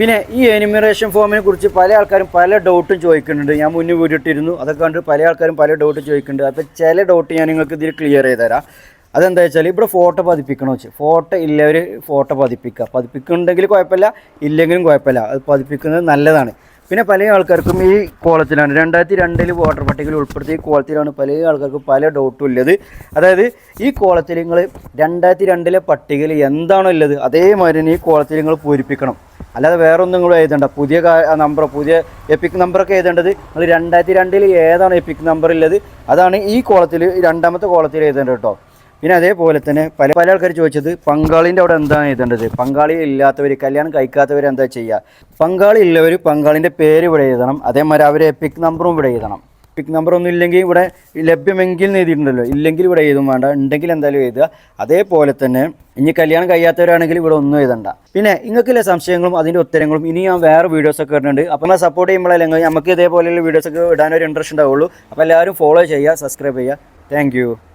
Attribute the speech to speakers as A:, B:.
A: പിന്നെ ഈ എനിമിറേഷൻ ഫോമിനെ കുറിച്ച് പല ആൾക്കാരും പല ഡൗട്ടും ചോദിക്കുന്നുണ്ട്. ഞാൻ മുന്നേ വീട്ടിട്ടിരുന്നു അതൊക്കെ കണ്ട് പല ആൾക്കാരും പല ഡൗട്ടും ചോദിക്കുന്നുണ്ട്. അപ്പോൾ ചില ഡൗട്ട് ഞാൻ നിങ്ങൾക്ക് ഇതിൽ ക്ലിയർ ചെയ്ത് തരാം. അതെന്താ വെച്ചാൽ ഇവിടെ ഫോട്ടോ പതിപ്പിക്കണോ വെച്ച്. Photo ഇല്ലവർ photo പതിപ്പിക്കുക. പതിപ്പിക്കുന്നുണ്ടെങ്കിൽ കുഴപ്പമില്ല. ഇല്ലെങ്കിലും കുഴപ്പമില്ല. അത് പതിപ്പിക്കുന്നത് നല്ലതാണ്. പിന്നെ പല ആൾക്കാർക്കും ഈ കോളത്തിലാണ്. രണ്ടായിരത്തി രണ്ടിൽ വോട്ടർ പട്ടികയിൽ ഉൾപ്പെടുത്തിയ ഈ കോളത്തിലാണ് പല ആൾക്കാർക്കും പല ഡൗട്ടും ഉള്ളത്. അതായത് ഈ കോളത്തിൽ നിങ്ങൾ രണ്ടായിരത്തി രണ്ടിലെ പട്ടികയിൽ എന്താണോ ഉള്ളത് അതേമാതിരി തന്നെ ഈ കോളത്തിൽ നിങ്ങൾ പൂരിപ്പിക്കണം. അല്ലാതെ വേറെ ഒന്നും നിങ്ങൾ എഴുതണ്ട. പുതിയ നമ്പർ പുതിയ എപ്പിക് നമ്പറൊക്കെ എഴുതേണ്ടത് നിങ്ങൾ രണ്ടായിരത്തി രണ്ടിൽ ഏതാണ് എപ്പിക് നമ്പർ ഉള്ളത് അതാണ് ഈ കോളത്തിൽ രണ്ടാമത്തെ കോളത്തിൽ എഴുതേണ്ടത് കേട്ടോ. പിന്നെ അതേപോലെ തന്നെ പല പല ആൾക്കാർ ചോദിച്ചത് പങ്കാളിന്റെ അവിടെ എന്താണ് എഴുതേണ്ടത്? പങ്കാളി ഇല്ലാത്തവർ കല്യാണം കഴിക്കാത്തവർ എന്താ ചെയ്യുക പങ്കാളി ഉള്ളവർ പങ്കാളിന്റെ പേര് ഇവിടെ എഴുതണം. അതേമാതിരി അവരെ എപ്പിക് നമ്പറും ഇവിടെ എഴുതണം. എപ്പിക് നമ്പർ ഒന്നും ഇല്ലെങ്കിൽ ഇവിടെ ലഭ്യമെങ്കിൽ എഴുതിയിട്ടുണ്ടല്ലോ. ഇല്ലെങ്കിൽ ഇവിടെ എഴുതും വേണ്ട. ഉണ്ടെങ്കിൽ എന്തായാലും എഴുതുക. അതേപോലെ തന്നെ ഇനി കല്യാണം കഴിയാത്തവരാണെങ്കിൽ ഇവിടെ ഒന്നും എഴുതണ്ട. പിന്നെ ഇങ്ങൾക്കില്ല സംശയങ്ങളും അതിന്റെ ഉത്തരങ്ങളും ഇനി ഞാൻ വേറെ വീഡിയോസൊക്കെ ഇടുന്നുണ്ട്. അപ്പോൾ നമ്മൾ സപ്പോർട്ട് ചെയ്യുമ്പോഴല്ലെങ്കിൽ നമുക്ക് ഇതേപോലെയുള്ള വീഡിയോസൊക്കെ ഇടാനൊരു ഇൻട്രസ്റ്റ് ഉണ്ടാവുള്ളൂ. അപ്പോൾ എല്ലാവരും ഫോളോ ചെയ്യുക സബ്സ്ക്രൈബ് ചെയ്യുക. താങ്ക്